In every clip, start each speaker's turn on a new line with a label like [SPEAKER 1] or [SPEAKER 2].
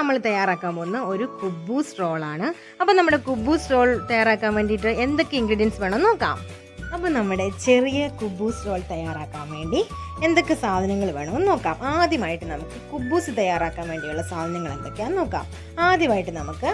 [SPEAKER 1] നമ്മൾ തയ്യാറാക്കാൻ പോകുന്ന ഒരു കുബൂസ് റോളാണ്. അപ്പോൾ നമ്മുടെ കുബൂസ് റോൾ തയ്യാറാക്കാൻ വേണ്ടിയിട്ട് എന്തൊക്കെ ഇൻഗ്രീഡിയൻസ് വേണം നോക്കാം. അപ്പോൾ നമ്മുടെ ചെറിയ കുബൂസ് റോൾ തയ്യാറാക്കാൻ വേണ്ടി എന്തൊക്കെ സാധനങ്ങൾ വേണമെന്ന് നോക്കാം. ആദ്യമായിട്ട് നമുക്ക് കുബൂസ് തയ്യാറാക്കാൻ വേണ്ടിയുള്ള സാധനങ്ങൾ എന്തൊക്കെയാണെന്ന് നോക്കാം. ആദ്യമായിട്ട് നമുക്ക്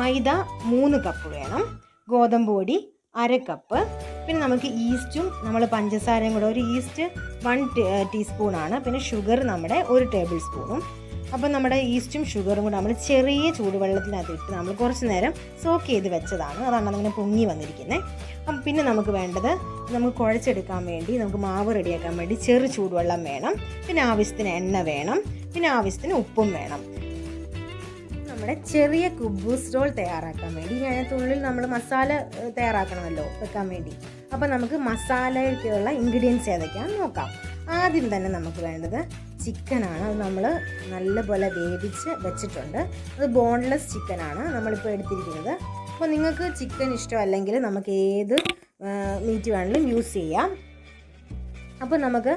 [SPEAKER 1] മൈദ മൂന്ന് കപ്പ് വേണം. ഗോതമ്പ് പൊടി അര കപ്പ് പിന്നെ നമുക്ക് ഈസ്റ്റും നമ്മൾ പഞ്ചസാരയും കൂടെ ഒരു ഈസ്റ്റ് വൺ ടീസ്പൂണാണ് പിന്നെ ഷുഗർ നമ്മുടെ ഒരു ടേബിൾ സ്പൂണും അപ്പോൾ നമ്മുടെ ഈസ്റ്റും ഷുഗറും കൂടെ നമ്മൾ ചെറിയ ചൂടുവെള്ളത്തിനകത്ത് ഇട്ട് നമ്മൾ കുറച്ച് നേരം സോക്ക് ചെയ്ത് വെച്ചതാണ്. അതാണ് അതിങ്ങനെ പൊങ്ങി വന്നിരിക്കുന്നത് അപ്പം പിന്നെ നമുക്ക് വേണ്ടത് നമുക്ക് കുഴച്ചെടുക്കാൻ വേണ്ടി നമുക്ക് മാവ് റെഡിയാക്കാൻ വേണ്ടി ചെറു ചൂടുവെള്ളം വേണം. പിന്നെ ആവശ്യത്തിന് എണ്ണ വേണം. പിന്നെ ആവശ്യത്തിന് ഉപ്പും വേണം. നമ്മുടെ ചെറിയ കുബൂസ് റോൾ തയ്യാറാക്കാൻ വേണ്ടി ഞാൻ തുള്ളിൽ നമ്മൾ മസാല തയ്യാറാക്കണമല്ലോ വെക്കാൻ വേണ്ടി. അപ്പോൾ നമുക്ക് മസാലയ്ക്കുള്ള ഇൻഗ്രീഡിയൻസ് ഏതൊക്കെയാണെന്ന് നോക്കാം. ആദ്യം തന്നെ നമുക്ക് വേണ്ടത് ചിക്കനാണ്. അത് നമ്മൾ നല്ലപോലെ വേവിച്ച് വെച്ചിട്ടുണ്ട്. അത് ബോൺലെസ് ചിക്കനാണ് നമ്മളിപ്പോൾ എടുത്തിരിക്കുന്നത്. അപ്പോൾ നിങ്ങൾക്ക് ചിക്കൻ ഇഷ്ടമല്ലെങ്കിൽ നമുക്ക് ഏത് മീറ്റ് വേണമെങ്കിലും യൂസ് ചെയ്യാം. അപ്പോൾ നമുക്ക്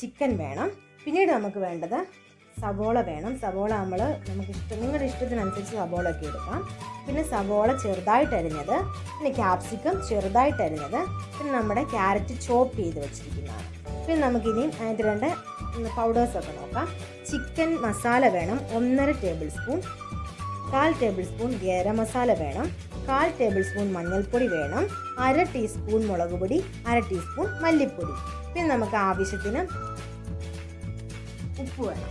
[SPEAKER 1] ചിക്കൻ വേണം. പിന്നീട് നമുക്ക് വേണ്ടത് സവോള വേണം. സവോള നമ്മൾ നമുക്ക് ഇഷ്ടം നിങ്ങളുടെ ഇഷ്ടത്തിനനുസരിച്ച് സവോള ഒക്കെ എടുക്കാം. പിന്നെ സവോള ചെറുതായിട്ട് അരിഞ്ഞത് പിന്നെ ക്യാപ്സിക്കം ചെറുതായിട്ട് അരിഞ്ഞത് പിന്നെ നമ്മുടെ ക്യാരറ്റ് ചോപ്പ് ചെയ്ത് വെച്ചിരിക്കുന്നതാണ്. പിന്നെ നമുക്കിനി അതിന്റെ രണ്ട് പൗഡേഴ്സൊക്കെ നോക്കാം. ചിക്കൻ മസാല വേണം. ഒന്നര ടേബിൾ സ്പൂൺ കാൽ ടേബിൾ സ്പൂൺ ഗരം മസാല വേണം. കാൽ ടേബിൾ സ്പൂൺ മഞ്ഞൾപ്പൊടി വേണം. അര ടീസ്പൂൺ മുളക് പൊടി അര ടീസ്പൂൺ മല്ലിപ്പൊടി. പിന്നെ നമുക്ക് ആവശ്യത്തിന് ഉപ്പ് വേണം.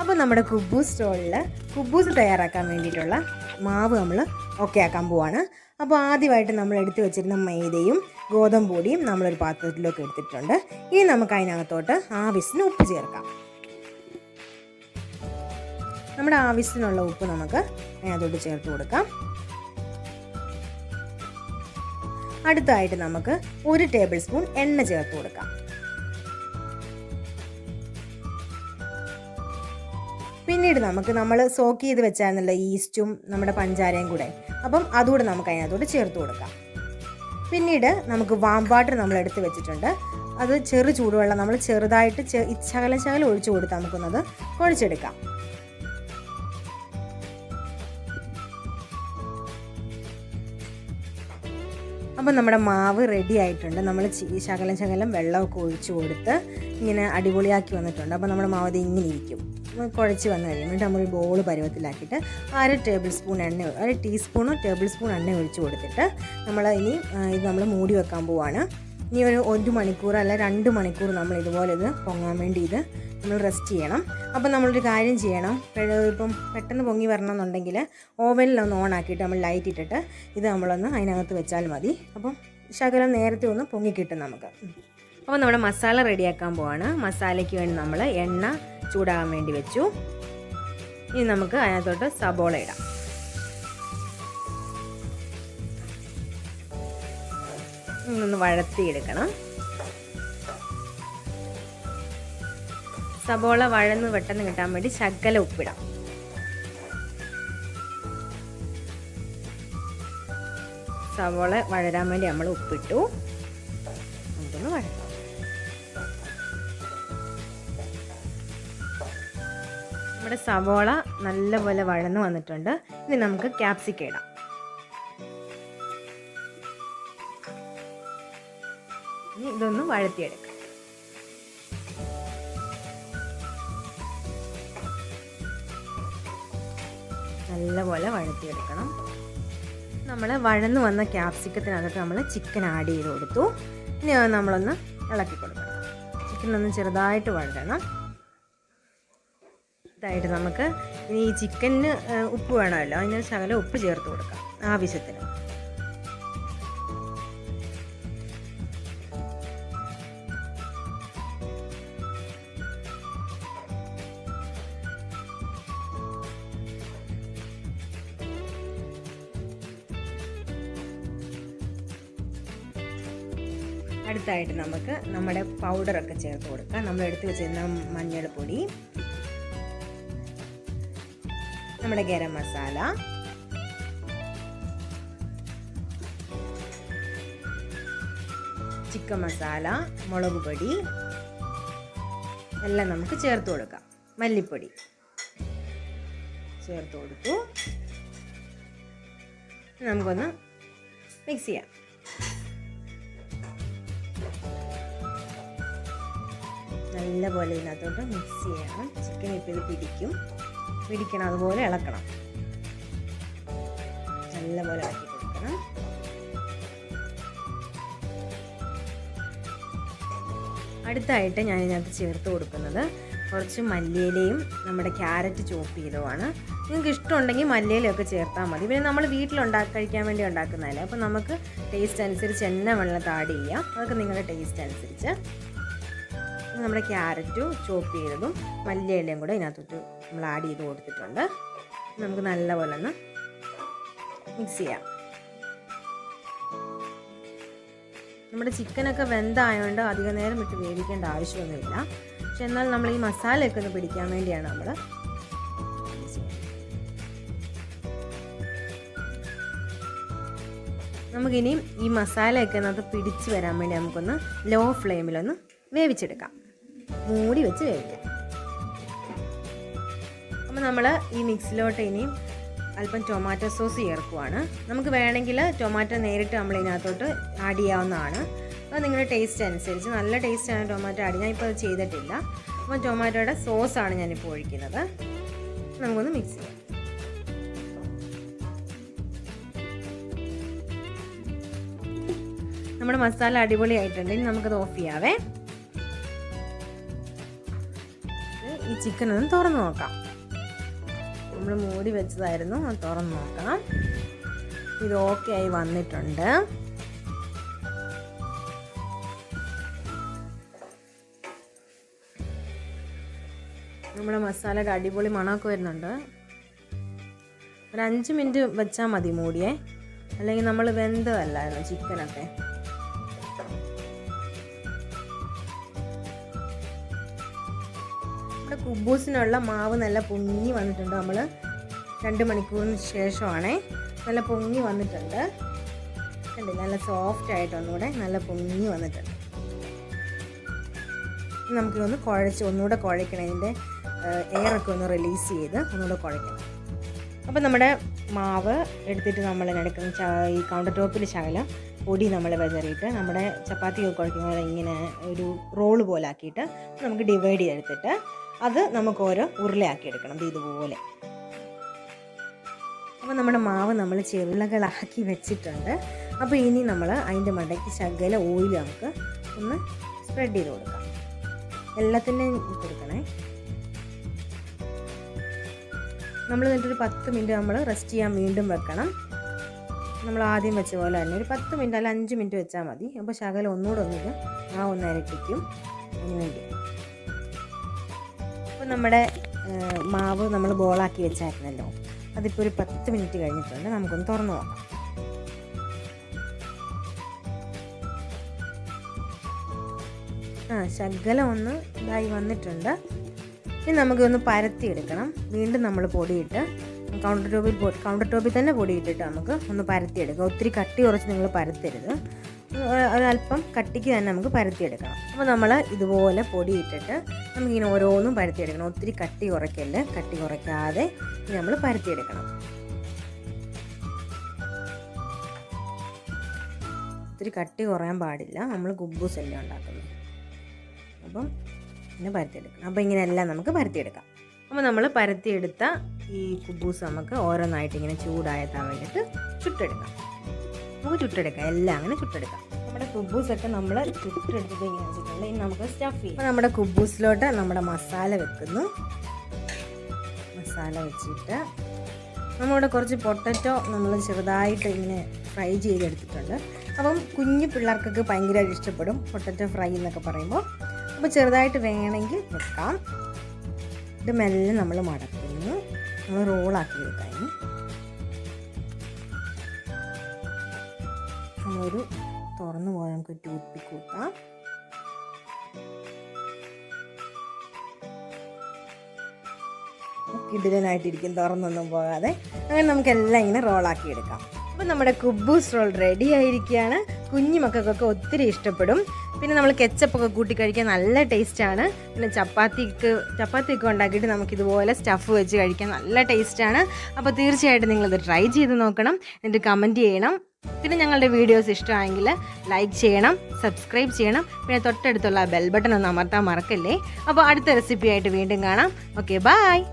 [SPEAKER 1] അപ്പോൾ നമ്മുടെ കുബൂസ് സ്റ്റോളിൽ കുബൂസ് തയ്യാറാക്കാൻ വേണ്ടിയിട്ടുള്ള മാവ് നമ്മൾ ഓക്കെ ആക്കാൻ പോവാണ്. അപ്പോൾ ആദ്യമായിട്ട് നമ്മൾ എടുത്തു വെച്ചിരുന്ന മൈദയും ഗോതമ്പ് പൊടിയും നമ്മളൊരു പാത്രത്തിലേക്ക് എടുത്തിട്ടുണ്ട്. ഇനി നമുക്ക് അതിനകത്തോട്ട് ആവശ്യത്തിന് ഉപ്പ് ചേർക്കാം. നമ്മുടെ ആവശ്യത്തിനുള്ള ഉപ്പ് നമുക്ക് അതിനകത്തോട്ട് ചേർത്ത് കൊടുക്കാം. അടുത്തായിട്ട് നമുക്ക് ഒരു ടേബിൾ സ്പൂൺ എണ്ണ ചേർത്ത് കൊടുക്കാം. പിന്നീട് നമുക്ക് നമ്മൾ സോക്ക് ചെയ്ത് വെച്ചായിരുന്നല്ലോ ഈസ്റ്റും നമ്മുടെ പഞ്ചാരയും കൂടെ. അപ്പം അതുകൂടെ നമുക്ക് അതിനകത്തോട്ട് ചേർത്ത് കൊടുക്കാം. പിന്നീട് നമുക്ക് വാം വാട്ടർ നമ്മൾ എടുത്ത് വെച്ചിട്ടുണ്ട്. അത് ചെറു ചൂടുവെള്ളം നമ്മൾ ചെറുതായിട്ട് ശകലം ശകലം ഒഴിച്ചു കൊടുത്ത് നമുക്കൊന്നത് കുഴച്ചെടുക്കാം. അപ്പം നമ്മുടെ മാവ് റെഡി ആയിട്ടുണ്ട്. നമ്മൾ ശകലം ശകലം വെള്ളമൊക്കെ ഒഴിച്ചു കൊടുത്ത് ഇങ്ങനെ അടിപൊളിയാക്കി വന്നിട്ടുണ്ട്. അപ്പോൾ നമ്മുടെ മാവ് ഇങ്ങനെ ഇരിക്കും. കുഴച്ച് വന്നു കഴിയുമ്പോൾ നമ്മൾ ബോൾ പരുവത്തിലാക്കിയിട്ട് അര ടേബിൾ സ്പൂൺ എണ്ണ അര ടീസ്പൂണോ ടേബിൾ സ്പൂൺ എണ്ണ ഒഴിച്ച് കൊടുത്തിട്ട് നമ്മൾ ഇനി ഇത് നമ്മൾ മൂടി വെക്കാൻ പോവാണ്. ഇനി ഒരു ഒരു മണിക്കൂർ അല്ല രണ്ട് മണിക്കൂർ നമ്മൾ ഇതുപോലെ ഇത് പൊങ്ങാൻ വേണ്ടി ഇത് നമ്മൾ റെസ്റ്റ് ചെയ്യണം. അപ്പം നമ്മളൊരു കാര്യം ചെയ്യണം. ഇപ്പം പെട്ടെന്ന് പൊങ്ങി വരണം എന്നുണ്ടെങ്കിൽ ഓവനിലൊന്ന് ഓൺ ആക്കിയിട്ട് നമ്മൾ ലൈറ്റ് ഇട്ടിട്ട് ഇത് നമ്മളൊന്ന് അതിനകത്ത് വെച്ചാൽ മതി. അപ്പം ശകലം നേരത്തെ ഒന്ന് പൊങ്ങിക്കിട്ടും നമുക്ക്. അപ്പോൾ നമ്മുടെ മസാല റെഡിയാക്കാൻ പോവാണ്. മസാലയ്ക്ക് വേണ്ടി നമ്മൾ എണ്ണ ചൂടാകാൻ വേണ്ടി വെച്ചു. ഇനി നമുക്ക് അതിനകത്തോട്ട് സബോള ഇടാം. ഒന്ന് വഴത്തിയെടുക്കണം. സബോള വഴന്ന് പെട്ടെന്ന് കിട്ടാൻ വേണ്ടി ശകല ഉപ്പിടാം. സവോള വഴരാൻ വേണ്ടി നമ്മൾ ഉപ്പിട്ടു. നമുക്കൊന്ന് വഴറ്റാം. നമ്മുടെ സവോള നല്ലപോലെ വഴന്ന് വന്നിട്ടുണ്ട്. ഇനി നമുക്ക് ക്യാപ്സിക്ക ഇടാം. ഇനി ഇതൊന്ന് വഴത്തിയെടുക്കാം നല്ലപോലെ വഴത്തിയെടുക്കണം നമ്മൾ വഴന്ന് വന്ന ക്യാപ്സിക്കത്തിനകത്ത് നമ്മൾ ചിക്കൻ ആഡ് ചെയ്ത് കൊടുത്തു. ഇനി നമ്മളൊന്ന് ഇളക്കി കൊടുക്കണം. ചിക്കനൊന്ന് ചെറുതായിട്ട് വഴരണം ഇതായിട്ട് നമുക്ക് ഇനി ഈ ചിക്കന് ഉപ്പ് വേണമല്ലോ. അതിന് ശകലം ഉപ്പ് ചേർത്ത് കൊടുക്കാം ആവശ്യത്തിന്. അടുത്തായിട്ട് നമുക്ക് നമ്മുടെ പൗഡറൊക്കെ ചേർത്ത് കൊടുക്കാം. നമ്മൾ എടുത്ത് വെച്ചിരുന്ന മഞ്ഞൾപ്പൊടി നമ്മുടെ ഗരം മസാല. ചിക്കൻ മസാല മുളക് പൊടി. എല്ലാം നമുക്ക് ചേർത്ത് കൊടുക്കാം. മല്ലിപ്പൊടി ചേർത്ത് കൊടുത്തു. നമുക്കൊന്ന് മിക്സ് ചെയ്യാം. നല്ലപോലെ ഇതിനകത്തോട്ട് മിക്സ് ചെയ്യണം. ചിക്കൻ ഇപ്പോൾ പിടിക്കും. പിടിക്കണം അതുപോലെ ഇളക്കണം. നല്ലപോലെ ആക്കി കൊടുക്കണം. അടുത്തായിട്ട് ഞാൻ ഇതിനകത്ത് ചേർത്ത് കൊടുക്കുന്നത് കുറച്ച് മല്ലിയിലയും നമ്മുടെ ക്യാരറ്റ് ചോപ്പ് ചെയ്തതുമാണ്. നിങ്ങൾക്ക് ഇഷ്ടമുണ്ടെങ്കിൽ മല്ലിയിലയൊക്കെ ചേർത്താൽ മതി. പിന്നെ നമ്മൾ വീട്ടിലുണ്ടാക്കി കഴിക്കാൻ വേണ്ടി ഉണ്ടാക്കുന്നതല്ലേ. അപ്പോൾ നമുക്ക് ടേസ്റ്റ് അനുസരിച്ച് എണ്ണ വെള്ളത്ത് ആഡ് ചെയ്യാം. അതൊക്കെ നിങ്ങളുടെ ടേസ്റ്റ് അനുസരിച്ച്. നമ്മുടെ ക്യാരറ്റും ചോപ്പ് ചെയ്തതും മല്ലിയിലയും കൂടെ ഇതിനകത്തോട്ട് നമ്മൾ ആഡ് ചെയ്ത് കൊടുത്തിട്ടുണ്ട്. നമുക്ക് നല്ലപോലെ ഒന്ന് മിക്സ് ചെയ്യാം. നമ്മുടെ ചിക്കനൊക്കെ വെന്തായതുകൊണ്ട് അധിക നേരം ഇട്ട് വേവിക്കേണ്ട ആവശ്യമൊന്നുമില്ല. പക്ഷെ എന്നാൽ നമ്മൾ ഈ മസാലയൊക്കെ ഒന്ന് പിടിക്കാൻ വേണ്ടിയാണ് നമ്മൾ നമുക്കിനി ഈ മസാലയൊക്കെ അതിനകത്ത് പിടിച്ച് വരാൻ വേണ്ടി നമുക്കൊന്ന് ലോ ഫ്ലെയിമിലൊന്ന് വേവിച്ചെടുക്കാം. മൂടി വെച്ച് കഴിക്കാം. അപ്പോൾ നമ്മൾ ഈ മിക്സിലോട്ട് ഇനി അല്പം ടൊമാറ്റോ സോസ് ചേർക്കുവാണ്. നമുക്ക് വേണമെങ്കിൽ ടൊമാറ്റോ നേരിട്ട് നമ്മൾ ഇതിനകത്തോട്ട് ആഡ് ചെയ്യാവുന്നതാണ്. അപ്പോൾ നിങ്ങളുടെ ടേസ്റ്റ് അനുസരിച്ച് നല്ല ടേസ്റ്റാണ് ടൊമാറ്റോ ആഡ് ഞാൻ ഇപ്പോൾ അത് ചെയ്തിട്ടില്ല. അപ്പോൾ ടൊമാറ്റോയുടെ സോസാണ് ഞാനിപ്പോൾ ഒഴിക്കുന്നത്. നമുക്കൊന്ന് മിക്സ് ചെയ്യാം. നമ്മുടെ മസാല അടിപൊളിയായിട്ടുണ്ട്. ഇനി നമുക്കത് ഓഫ് ചെയ്യാവേ. ഈ ചിക്കൻ ഒന്ന് തുറന്ന് നോക്കാം. നമ്മൾ മൂടി വെച്ചതായിരുന്നു അത് തുറന്ന് നോക്കാം ഇത് ഓക്കെ ആയി വന്നിട്ടുണ്ട്. നമ്മുടെ മസാലയുടെ അടിപൊളി മണമൊക്കെ വരുന്നുണ്ട്. ഒരു അഞ്ച് മിനിറ്റ് വെച്ചാൽ മതി മൂടിയേ. അല്ലെങ്കിൽ നമ്മൾ വെന്തതല്ലായിരുന്നു ചിക്കനൊക്കെ നമ്മുടെ കുബൂസിനുള്ള മാവ് നല്ല പൊങ്ങി വന്നിട്ടുണ്ട് നമ്മൾ രണ്ട് മണിക്കൂറിന് ശേഷമാണേ. നല്ല പൊങ്ങി വന്നിട്ടുണ്ട്. കണ്ടില്ല? നല്ല സോഫ്റ്റ് ആയിട്ട് ഒന്നുകൂടെ നല്ല പൊങ്ങി വന്നിട്ടുണ്ട്. നമുക്കിതൊന്ന് കുഴച്ച് ഒന്നുകൂടെ കുഴയ്ക്കണം ഇതിന്റെ എയറൊക്കെ ഒന്ന് റിലീസ് ചെയ്ത് ഒന്നുകൂടെ കുഴയ്ക്കണം അപ്പോൾ നമ്മുടെ മാവ് എടുത്തിട്ട് നമ്മൾ എടുക്കുന്ന ഈ കൗണ്ടർ ടോപ്പിൽ ശകലം പൊടി നമ്മൾ വിതറിയിട്ട് നമ്മുടെ ചപ്പാത്തി ഒക്കെ കുഴക്കുന്ന പോലെ ഇങ്ങനെ ഒരു റോൾ പോലെ ആക്കിയിട്ട് നമുക്ക് ഡിവൈഡ് ചെയ്തെടുത്തിട്ട് അത് നമുക്ക് ഓരോ ഉരുളയാക്കി എടുക്കണം. ഇത് ഇതുപോലെ. അപ്പോൾ നമ്മുടെ മാവ് നമ്മൾ ചെറുളകളാക്കി വെച്ചിട്ടുണ്ട്. അപ്പോൾ ഇനി നമ്മൾ അതിന്റെ മടക്കി ശകല ഓയിൽ നമുക്ക് ഒന്ന് സ്പ്രെഡ് ചെയ്ത് കൊടുക്കാം. എല്ലാത്തിന്റെയും കൊടുക്കണേ. നമ്മൾ എന്നിട്ടൊരു പത്ത് മിനിറ്റ് നമ്മൾ റെസ്റ്റ് ചെയ്യാൻ വീണ്ടും വെക്കണം. നമ്മൾ ആദ്യം വെച്ച പോലെ തന്നെ ഒരു പത്ത് മിനിറ്റ് അല്ല അഞ്ച് മിനിറ്റ് വെച്ചാൽ മതി. അപ്പോൾ ശകലം ഒന്നുകൂടെ ഒന്നിട്ട് ആ ഒന്ന് ഇരട്ടിക്കും. അതിന് വേണ്ടി അപ്പോൾ നമ്മുടെ മാവ് നമ്മൾ ബോളാക്കി വെച്ചായിരുന്നല്ലോ. അതിപ്പോൾ ഒരു പത്ത് മിനിറ്റ് കഴിഞ്ഞിട്ടുണ്ട്. നമുക്കൊന്ന് തുറന്നു നോക്കാം. ആ ശകലം ഒന്ന് ഇതായി വന്നിട്ടുണ്ട്. ഇനി നമുക്കൊന്ന് പരത്തിയെടുക്കണം. വീണ്ടും നമ്മൾ പൊടിയിട്ട് കൗണ്ടർ ടോപ്പിൽ കൗണ്ടർ ടോപ്പിൽ തന്നെ പൊടിയിട്ടിട്ട് നമുക്ക് ഒന്ന് പരത്തിയെടുക്കാം. ഒത്തിരി കട്ടി കുറച്ച് നിങ്ങൾ പരത്തരുത്. ഒരല്പം കട്ടിക്ക് തന്നെ നമുക്ക് പരത്തിയെടുക്കണം. അപ്പോൾ നമ്മൾ ഇതുപോലെ പൊടിയിട്ടിട്ട് നമുക്കിങ്ങനെ ഓരോന്നും പരത്തിയെടുക്കണം. ഒത്തിരി കട്ടി കുറയ്ക്കല്ലേ? കട്ടി കുറയ്ക്കാതെ നമ്മൾ പരത്തിയെടുക്കണം. ഒത്തിരി കട്ടി കുറയാൻ പാടില്ല. നമ്മൾ ഗുബ്ബൂസ് എല്ലാം ഉണ്ടാക്കുന്നത് അപ്പം ഇങ്ങനെ പരത്തിയെടുക്കണം. അപ്പോൾ ഇങ്ങനെയെല്ലാം നമുക്ക് പരത്തിയെടുക്കാം. അപ്പോൾ നമ്മൾ പരത്തിയെടുത്ത ഈ കുബൂസ് നമുക്ക് ഓരോന്നായിട്ട് ഇങ്ങനെ ചൂടായ തവയിലിട്ട് ചുട്ടെടുക്കാം. നമുക്ക് ചുട്ടെടുക്കാം. എല്ലാം അങ്ങനെ ചുട്ടെടുക്കാം. നമ്മുടെ കുബൂസൊക്കെ നമ്മൾ ചുട്ടെടുത്തിട്ട് വെച്ചിട്ടുണ്ട്. ഇനി നമുക്ക് സ്റ്റഫ് ചെയ്യാം. നമ്മുടെ കുബൂസിലോട്ട് നമ്മുടെ മസാല വെക്കുന്നു. മസാല വെച്ചിട്ട് നമ്മളിവിടെ കുറച്ച് പൊട്ടറ്റോ നമ്മൾ ചെറുതായിട്ട് ഇങ്ങനെ ഫ്രൈ ചെയ്തെടുത്തിട്ടുണ്ട്. അപ്പം കുഞ്ഞു പിള്ളേർക്കൊക്കെ ഭയങ്കരമായിട്ട് ഇഷ്ടപ്പെടും പൊട്ടറ്റോ ഫ്രൈ എന്നൊക്കെ പറയുമ്പോൾ. അപ്പോൾ ചെറുതായിട്ട് വേണമെങ്കിൽ വെക്കാം. ഇത് മെല്ലെ നമ്മൾ മടക്കുന്നു. നമ്മൾ റോളാക്കി വെക്കാം നമ്മളൊരു തുറന്നു പോയാൽ നമുക്ക് പിക്ക് കൂട്ടാം. കിടിലനായിട്ടിരിക്കും തുറന്നൊന്നും പോകാതെ. അങ്ങനെ നമുക്ക് എല്ലാം ഇങ്ങനെ റോളാക്കി എടുക്കാം. അപ്പോൾ നമ്മുടെ കുബൂസ് റോൾ റെഡി ആയിരിക്കുകയാണ്. കുഞ്ഞു മക്കൾക്കൊക്കെ ഒത്തിരി ഇഷ്ടപ്പെടും. പിന്നെ നമ്മൾ കെച്ചപ്പൊക്കെ കൂട്ടി കഴിക്കാൻ നല്ല ടേസ്റ്റാണ്. പിന്നെ ചപ്പാത്തിക്ക് ചപ്പാത്തിയൊക്കെ ഉണ്ടാക്കിയിട്ട് നമുക്കിതുപോലെ സ്റ്റഫ് വെച്ച് കഴിക്കാൻ നല്ല ടേസ്റ്റാണ്. അപ്പോൾ തീർച്ചയായിട്ടും നിങ്ങളത് ട്രൈ ചെയ്ത് നോക്കണം എന്നിട്ട് കമന്റ് ചെയ്യണം. പിന്നെ ഞങ്ങളുടെ വീഡിയോസ് ഇഷ്ടമായെങ്കിൽ ലൈക്ക് ചെയ്യണം സബ്സ്ക്രൈബ് ചെയ്യണം. പിന്നെ തൊട്ടടുത്തുള്ള ബെൽ ബട്ടൺ ഒന്ന് അമർത്താൻ മറക്കല്ലേ? അപ്പോൾ അടുത്ത റെസിപ്പിയായിട്ട് വീണ്ടും കാണാം. Okay bye